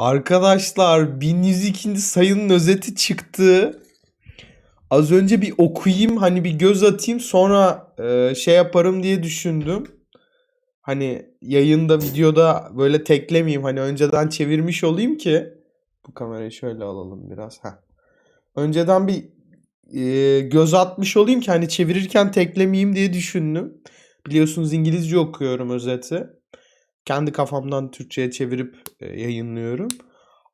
Arkadaşlar 1102. sayının özeti çıktı. Az önce bir okuyayım hani bir göz atayım sonra e, şey yaparım diye düşündüm. Hani yayında videoda böyle teklemeyeyim hani önceden çevirmiş olayım ki. Bu kamerayı şöyle alalım biraz. Heh. Önceden bir e, göz atmış olayım ki hani çevirirken teklemeyeyim diye düşündüm. Biliyorsunuz İngilizce okuyorum özeti. Kendi kafamdan Türkçe'ye çevirip yayınlıyorum.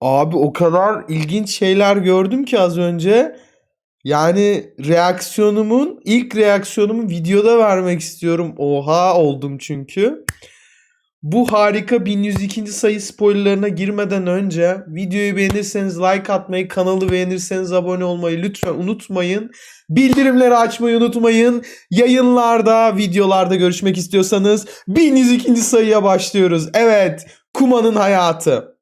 Abi o kadar ilginç şeyler gördüm ki az önce. Yani reaksiyonumun, ilk reaksiyonumu videoda vermek istiyorum. Oha oldum çünkü. Bu harika 1102. sayı spoilerlarına girmeden önce videoyu beğenirseniz like atmayı, kanalı beğenirseniz abone olmayı lütfen unutmayın. Bildirimleri açmayı unutmayın. Yayınlarda, videolarda görüşmek istiyorsanız 1102. sayıya başlıyoruz. Evet, Kuma'nın hayatı.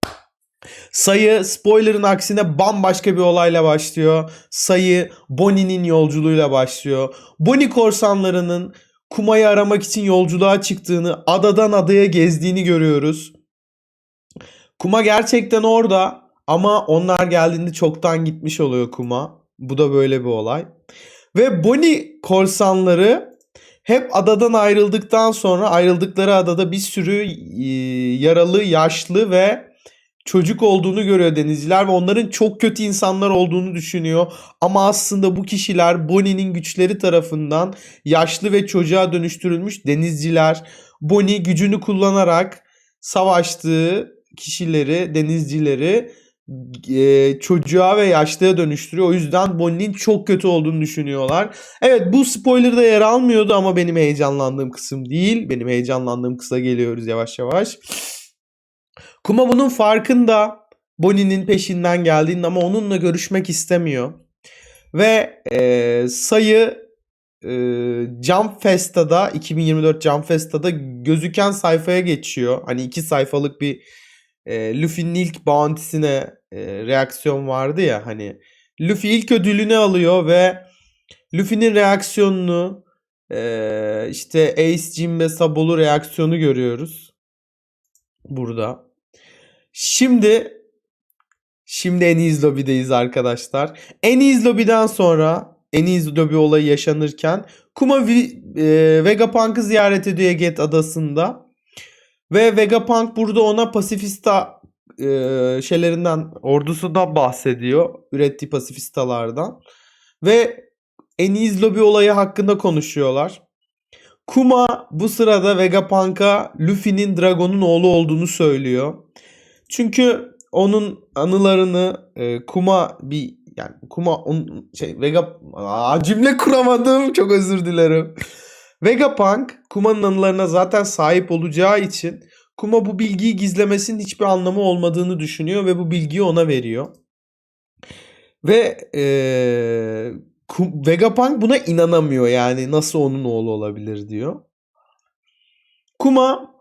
Sayı spoilerın aksine bambaşka bir olayla başlıyor. Sayı Bonnie'nin yolculuğuyla başlıyor. Bonnie korsanlarının Kuma'yı aramak için yolculuğa çıktığını, adadan adaya gezdiğini görüyoruz. Kuma gerçekten orada ama onlar geldiğinde çoktan gitmiş oluyor Kuma. Bu da böyle bir olay. Ve Bonnie korsanları hep adadan ayrıldıktan sonra ayrıldıkları adada bir sürü e, yaralı, yaşlı ve çocuk olduğunu görüyor denizciler ve onların çok kötü insanlar olduğunu düşünüyor. Ama aslında bu kişiler Bonnie'nin güçleri tarafından yaşlı ve çocuğa dönüştürülmüş denizciler. Bonnie gücünü kullanarak savaştığı kişileri, denizcileri e, çocuğa ve yaşlıya dönüştürüyor. O yüzden Bonnie'nin çok kötü olduğunu düşünüyorlar. Evet bu spoiler'da yer almıyordu ama benim heyecanlandığım kısım değil. Benim heyecanlandığım kısa geliyoruz yavaş yavaş. Kuma bunun farkında. Bonnie'nin peşinden geldiğinde ama onunla görüşmek istemiyor. Ve e, sayı e, Jump Festa'da 2024 Jump Festa'da gözüken sayfaya geçiyor. Hani iki sayfalık bir e, Luffy'nin ilk bounty'sine e, reaksiyon vardı ya hani. Luffy ilk ödülünü alıyor ve Luffy'nin reaksiyonunu e, işte Ace, Jim ve Sabolu reaksiyonu görüyoruz. Burada. Şimdi şimdi en iyi lobideyiz arkadaşlar. En iyi lobiden sonra en iyi lobi olayı yaşanırken Kuma Vi- e, Vegapunk'ı ziyaret ediyor Get adasında. Ve Vegapunk burada ona pasifista e, şeylerinden ordusundan bahsediyor. Ürettiği pasifistalardan. Ve en iyi lobi olayı hakkında konuşuyorlar. Kuma bu sırada Vegapunk'a Luffy'nin Dragon'un oğlu olduğunu söylüyor. Çünkü onun anılarını e, Kuma bir yani Kuma on, şey Vega Aa, cümle kuramadım çok özür dilerim. Vegapunk Kuma'nın anılarına zaten sahip olacağı için Kuma bu bilgiyi gizlemesinin hiçbir anlamı olmadığını düşünüyor ve bu bilgiyi ona veriyor. Ve e, Ku- Vegapunk buna inanamıyor yani nasıl onun oğlu olabilir diyor. Kuma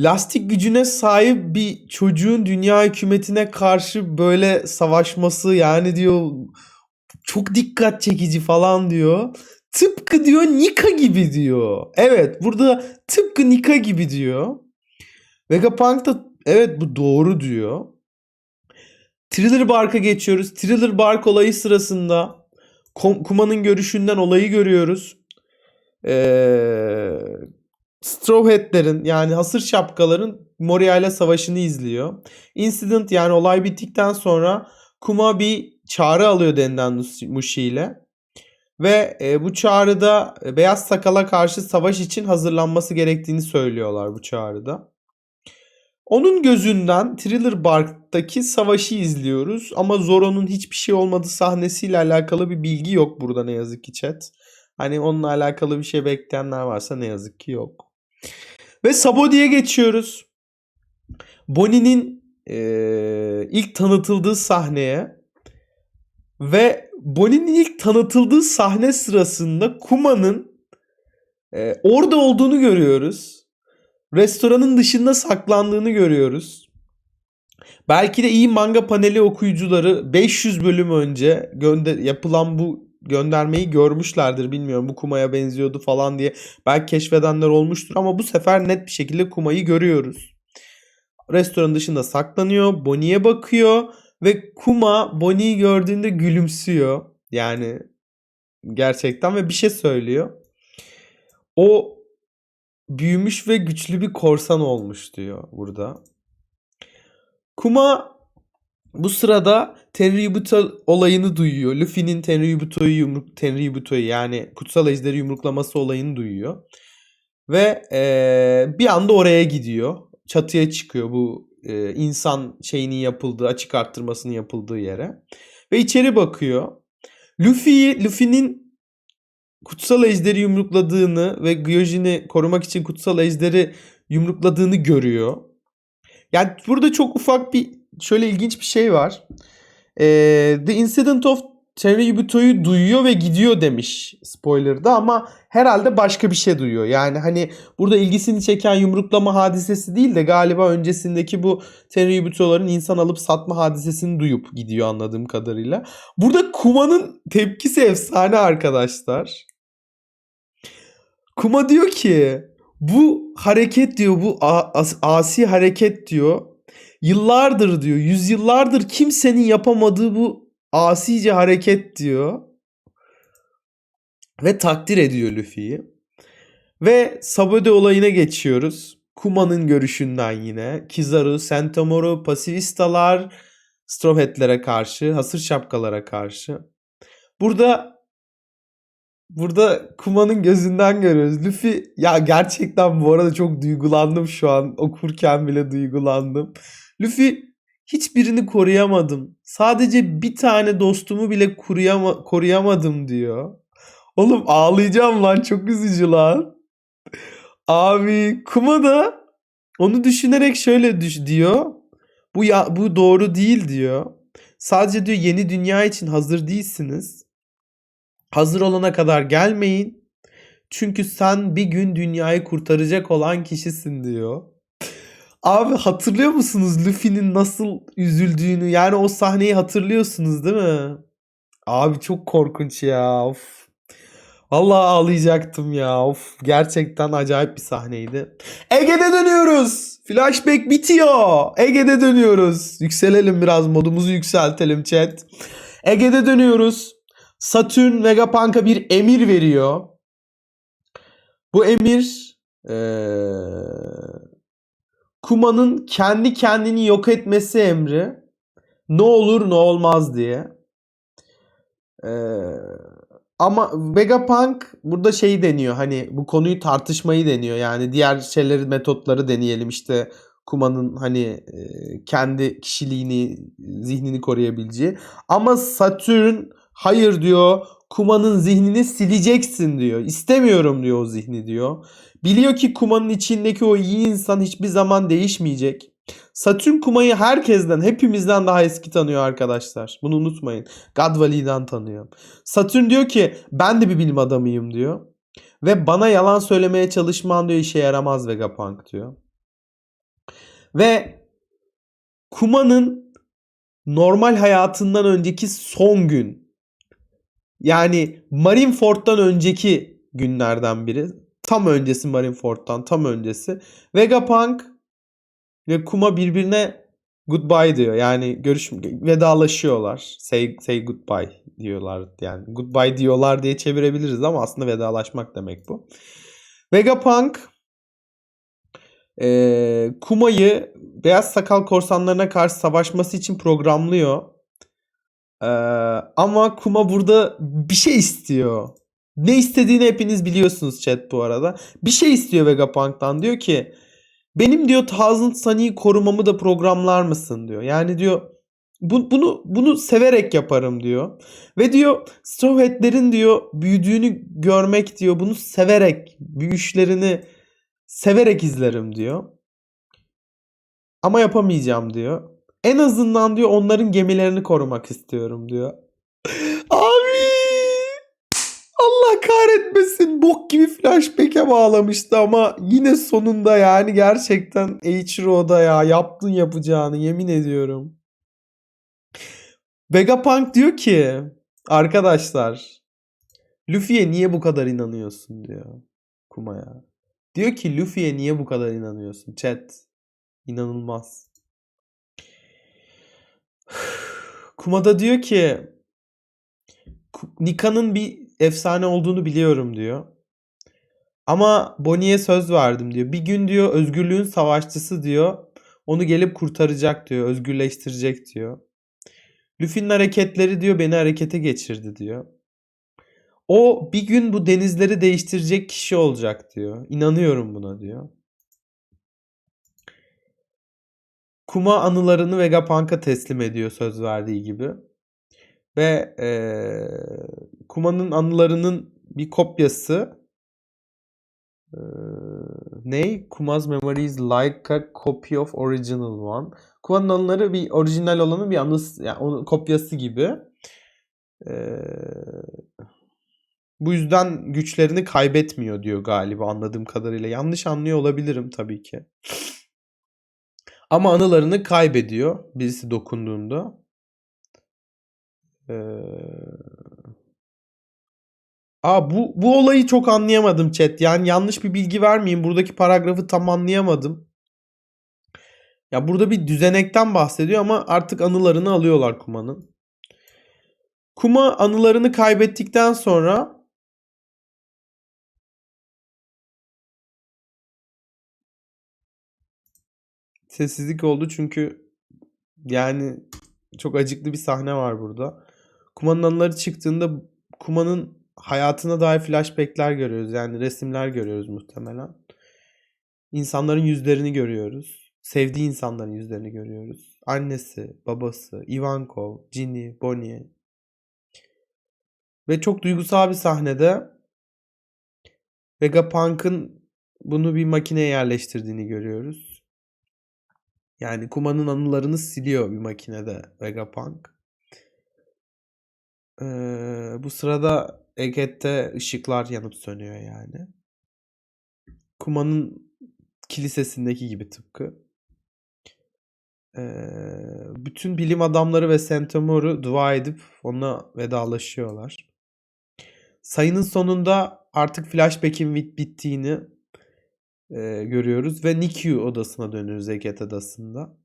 lastik gücüne sahip bir çocuğun dünya hükümetine karşı böyle savaşması yani diyor çok dikkat çekici falan diyor. Tıpkı diyor Nika gibi diyor. Evet burada tıpkı Nika gibi diyor. Vegapunk da evet bu doğru diyor. Thriller Bark'a geçiyoruz. Thriller Bark olayı sırasında Kuma'nın görüşünden olayı görüyoruz. Ee, Straw Hat'lerin yani hasır şapkaların Moria ile savaşını izliyor. Incident yani olay bittikten sonra Kuma bir çağrı alıyor Denden Mushi ile. Ve e, bu çağrıda e, Beyaz Sakal'a karşı savaş için hazırlanması gerektiğini söylüyorlar bu çağrıda. Onun gözünden Thriller Bark'taki savaşı izliyoruz ama Zoro'nun hiçbir şey olmadığı sahnesiyle alakalı bir bilgi yok burada ne yazık ki chat. Hani onunla alakalı bir şey bekleyenler varsa ne yazık ki yok. Ve Sabodi'ye geçiyoruz. Bonnie'nin eee, ilk tanıtıldığı sahneye ve Bonnie'nin ilk tanıtıldığı sahne sırasında Kuma'nın eee, orada olduğunu görüyoruz. Restoranın dışında saklandığını görüyoruz. Belki de iyi manga paneli okuyucuları 500 bölüm önce gönder yapılan bu göndermeyi görmüşlerdir bilmiyorum bu Kuma'ya benziyordu falan diye belki keşfedenler olmuştur ama bu sefer net bir şekilde Kuma'yı görüyoruz. restoranın dışında saklanıyor. Bonnie'ye bakıyor ve Kuma Bonnie'yi gördüğünde gülümsüyor. Yani gerçekten ve bir şey söylüyor. O büyümüş ve güçlü bir korsan olmuş diyor burada. Kuma bu sırada Tenryubuto olayını duyuyor. Luffy'nin Tenryubuto'yu yumruk Tenryubuto'yu yani kutsal ejderi yumruklaması olayını duyuyor. Ve eee, bir anda oraya gidiyor. Çatıya çıkıyor bu eee, insan şeyinin yapıldığı, açık arttırmasının yapıldığı yere. Ve içeri bakıyor. Luffy'yi, Luffy'nin kutsal ejderi yumrukladığını ve Gyojin'i korumak için kutsal ejderi yumrukladığını görüyor. Yani burada çok ufak bir şöyle ilginç bir şey var. Ee, The Incident of Tenryubuto'yu duyuyor ve gidiyor demiş spoiler'da ama herhalde başka bir şey duyuyor. Yani hani burada ilgisini çeken yumruklama hadisesi değil de galiba öncesindeki bu Tenryubuto'ların insan alıp satma hadisesini duyup gidiyor anladığım kadarıyla. Burada Kuma'nın tepkisi efsane arkadaşlar. Kuma diyor ki bu hareket diyor bu asi hareket diyor. Yıllardır diyor yüzyıllardır kimsenin yapamadığı bu asice hareket diyor. Ve takdir ediyor Luffy'yi. Ve Sabode olayına geçiyoruz. Kuma'nın görüşünden yine. Kizaru, Sentomaru, pasifistalar, Strawhead'lere karşı, hasır şapkalara karşı. Burada Burada Kuma'nın gözünden görüyoruz. Luffy ya gerçekten bu arada çok duygulandım şu an. Okurken bile duygulandım. Luffy hiçbirini koruyamadım. Sadece bir tane dostumu bile koruyama, koruyamadım diyor. Oğlum ağlayacağım lan çok üzücü lan. Abi Kuma da onu düşünerek şöyle düş diyor. Bu ya bu doğru değil diyor. Sadece diyor yeni dünya için hazır değilsiniz. Hazır olana kadar gelmeyin. Çünkü sen bir gün dünyayı kurtaracak olan kişisin diyor. Abi hatırlıyor musunuz Luffy'nin nasıl üzüldüğünü? Yani o sahneyi hatırlıyorsunuz değil mi? Abi çok korkunç ya. Of. Vallahi ağlayacaktım ya. Of. Gerçekten acayip bir sahneydi. Ege'de dönüyoruz. Flashback bitiyor. Ege'de dönüyoruz. Yükselelim biraz modumuzu yükseltelim chat. Ege'de dönüyoruz. Satürn Vegapunk'a bir emir veriyor. Bu emir eee, Kuma'nın kendi kendini yok etmesi emri. Ne olur ne olmaz diye. Eee, ama Vegapunk burada şey deniyor hani bu konuyu tartışmayı deniyor. Yani diğer şeyleri metotları deneyelim işte Kuma'nın hani e, kendi kişiliğini, zihnini koruyabileceği. Ama Satürn hayır diyor. Kuma'nın zihnini sileceksin diyor. İstemiyorum diyor o zihni diyor. Biliyor ki Kuma'nın içindeki o iyi insan hiçbir zaman değişmeyecek. Satürn Kuma'yı herkesten, hepimizden daha eski tanıyor arkadaşlar. Bunu unutmayın. God Valley'den tanıyor. Satürn diyor ki ben de bir bilim adamıyım diyor. Ve bana yalan söylemeye çalışman diyor işe yaramaz Vegapunk diyor. Ve Kuma'nın normal hayatından önceki son gün yani Marineford'dan önceki günlerden biri. Tam öncesi Marineford'dan tam öncesi. Vegapunk ve Kuma birbirine goodbye diyor. Yani görüş vedalaşıyorlar. Say, say goodbye diyorlar. Yani goodbye diyorlar diye çevirebiliriz ama aslında vedalaşmak demek bu. Vegapunk e, Kuma'yı Beyaz Sakal korsanlarına karşı savaşması için programlıyor. Ee, ama Kuma burada bir şey istiyor. Ne istediğini hepiniz biliyorsunuz chat bu arada. Bir şey istiyor Vegapunk'tan. Diyor ki benim diyor Thousand Sunny'i korumamı da programlar mısın diyor. Yani diyor bu, bunu bunu severek yaparım diyor. Ve diyor Strawhead'lerin diyor büyüdüğünü görmek diyor. Bunu severek büyüşlerini severek izlerim diyor. Ama yapamayacağım diyor. En azından diyor onların gemilerini korumak istiyorum diyor. Abi Allah kahretmesin bok gibi flashback'e bağlamıştı ama yine sonunda yani gerçekten Eiichiro'da ya yaptın yapacağını yemin ediyorum. Vegapunk diyor ki arkadaşlar Luffy'ye niye bu kadar inanıyorsun diyor Kuma'ya. Diyor ki Luffy'ye niye bu kadar inanıyorsun chat. İnanılmaz. Kumada diyor ki Nika'nın bir efsane olduğunu biliyorum diyor. Ama Bonnie'ye söz verdim diyor. Bir gün diyor özgürlüğün savaşçısı diyor. Onu gelip kurtaracak diyor. Özgürleştirecek diyor. Luffy'nin hareketleri diyor beni harekete geçirdi diyor. O bir gün bu denizleri değiştirecek kişi olacak diyor. İnanıyorum buna diyor. Kuma anılarını Vegapunk'a teslim ediyor söz verdiği gibi. Ve eee, Kuma'nın anılarının bir kopyası eee ne? Kuma's memories like a copy of original one. Kuma'nın anıları bir orijinal olanın bir anısı, yani onun kopyası gibi. Eee, bu yüzden güçlerini kaybetmiyor diyor galiba anladığım kadarıyla. Yanlış anlıyor olabilirim tabii ki. Ama anılarını kaybediyor birisi dokunduğunda. Eee Aa bu bu olayı çok anlayamadım chat. Yani yanlış bir bilgi vermeyeyim. Buradaki paragrafı tam anlayamadım. Ya burada bir düzenekten bahsediyor ama artık anılarını alıyorlar Kuma'nın. Kuma anılarını kaybettikten sonra sessizlik oldu çünkü yani çok acıklı bir sahne var burada. Kuma'nın anıları çıktığında Kuma'nın hayatına dair flashbackler görüyoruz. Yani resimler görüyoruz muhtemelen. İnsanların yüzlerini görüyoruz. Sevdiği insanların yüzlerini görüyoruz. Annesi, babası, Ivankov, Ginny, Bonnie. Ve çok duygusal bir sahnede Vegapunk'ın bunu bir makineye yerleştirdiğini görüyoruz. Yani Kuma'nın anılarını siliyor bir makinede Vegapunk. Ee, bu sırada Eget'te ışıklar yanıp sönüyor yani. Kuma'nın kilisesindeki gibi tıpkı. Ee, bütün bilim adamları ve Sentomoru dua edip onunla vedalaşıyorlar. Sayının sonunda artık flashback'in bit- bittiğini e, görüyoruz ve Nikyu odasına dönüyoruz Eket adasında.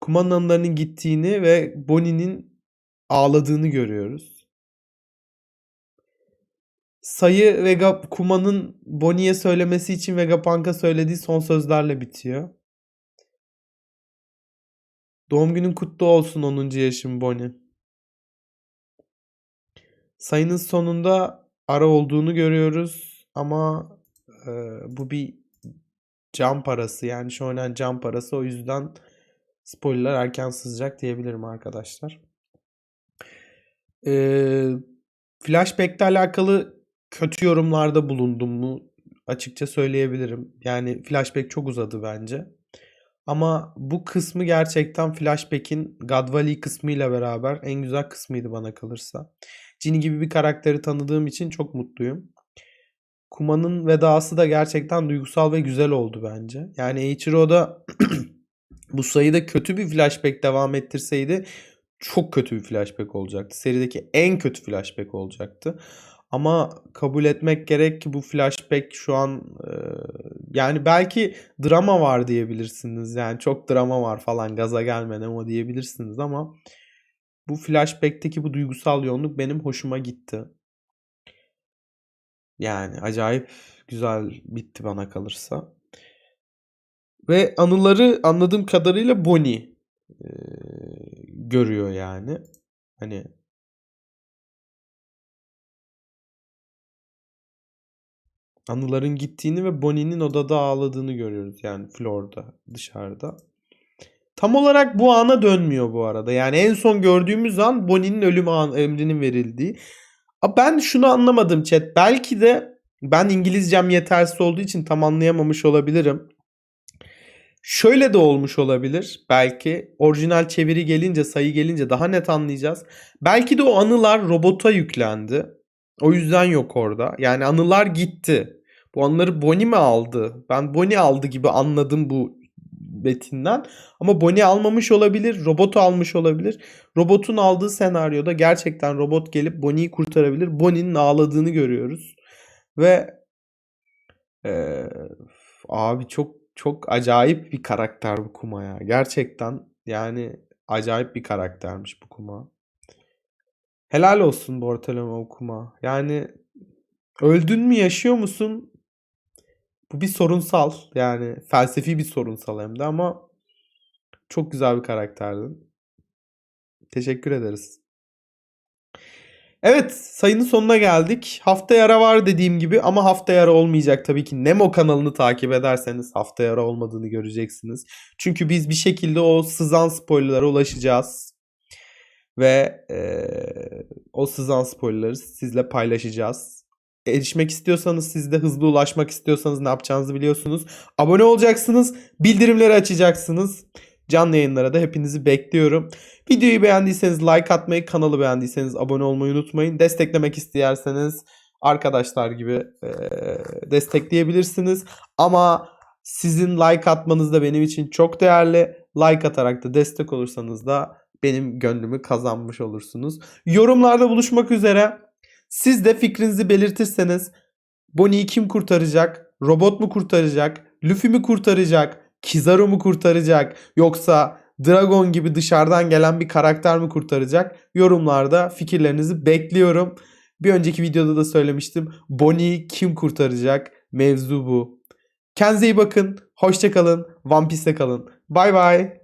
Kuma'nın anılarının gittiğini ve Bonnie'nin ağladığını görüyoruz. Sayı Vega Kuma'nın Bonnie'ye söylemesi için Vegapunk'a söylediği son sözlerle bitiyor. Doğum günün kutlu olsun 10. yaşım Bonnie. Sayının sonunda ara olduğunu görüyoruz ama e, bu bir can parası yani şu an can parası o yüzden spoiler erken sızacak diyebilirim arkadaşlar. Ee, Flashback'le alakalı kötü yorumlarda bulundum mu açıkça söyleyebilirim. Yani Flashback çok uzadı bence. Ama bu kısmı gerçekten Flashback'in God Valley kısmıyla beraber en güzel kısmıydı bana kalırsa. Ginny gibi bir karakteri tanıdığım için çok mutluyum. Kuma'nın vedası da gerçekten duygusal ve güzel oldu bence. Yani Eiichiro'da bu sayıda kötü bir flashback devam ettirseydi çok kötü bir flashback olacaktı. Serideki en kötü flashback olacaktı. Ama kabul etmek gerek ki bu flashback şu an e, yani belki drama var diyebilirsiniz. Yani çok drama var falan gaza gelmeden ama diyebilirsiniz ama bu flashback'teki bu duygusal yoğunluk benim hoşuma gitti. Yani acayip güzel bitti bana kalırsa. Ve anıları anladığım kadarıyla Bonnie e, görüyor yani. Hani anıların gittiğini ve Bonnie'nin odada ağladığını görüyoruz yani Flor'da dışarıda. Tam olarak bu ana dönmüyor bu arada. Yani en son gördüğümüz an Bonnie'nin ölüm an emrinin verildiği. Ben şunu anlamadım chat. Belki de ben İngilizcem yetersiz olduğu için tam anlayamamış olabilirim. Şöyle de olmuş olabilir. Belki orijinal çeviri gelince, sayı gelince daha net anlayacağız. Belki de o anılar robota yüklendi. O yüzden yok orada. Yani anılar gitti. Bu anıları Bonnie mi aldı? Ben Bonnie aldı gibi anladım bu metinden. Ama Bonnie almamış olabilir. Robot almış olabilir. Robotun aldığı senaryoda gerçekten robot gelip Bonnie'yi kurtarabilir. Bonnie'nin ağladığını görüyoruz. Ve eee, abi çok çok acayip bir karakter bu Kuma ya. Gerçekten yani acayip bir karaktermiş bu Kuma. Helal olsun Bartolomeo Kuma. Yani öldün mü yaşıyor musun? Bu bir sorunsal yani felsefi bir sorunsal hem de ama çok güzel bir karakterdin. Teşekkür ederiz. Evet sayının sonuna geldik. Hafta ara var dediğim gibi ama hafta ara olmayacak tabii ki. Nemo kanalını takip ederseniz hafta ara olmadığını göreceksiniz. Çünkü biz bir şekilde o sızan spoilerlara ulaşacağız. Ve eee, o sızan spoilerları sizle paylaşacağız. Erişmek istiyorsanız siz de hızlı ulaşmak istiyorsanız ne yapacağınızı biliyorsunuz. Abone olacaksınız. Bildirimleri açacaksınız. Canlı yayınlara da hepinizi bekliyorum. Videoyu beğendiyseniz like atmayı, kanalı beğendiyseniz abone olmayı unutmayın. Desteklemek isterseniz arkadaşlar gibi eee, destekleyebilirsiniz. Ama sizin like atmanız da benim için çok değerli. Like atarak da destek olursanız da benim gönlümü kazanmış olursunuz. Yorumlarda buluşmak üzere. Siz de fikrinizi belirtirseniz Bonnie'yi kim kurtaracak? Robot mu kurtaracak? Luffy mi kurtaracak? Kizaru mu kurtaracak? Yoksa Dragon gibi dışarıdan gelen bir karakter mi kurtaracak? Yorumlarda fikirlerinizi bekliyorum. Bir önceki videoda da söylemiştim. Bonnie'yi kim kurtaracak? Mevzu bu. Kendinize iyi bakın. Hoşçakalın. One Piece'te kalın. Bay bay.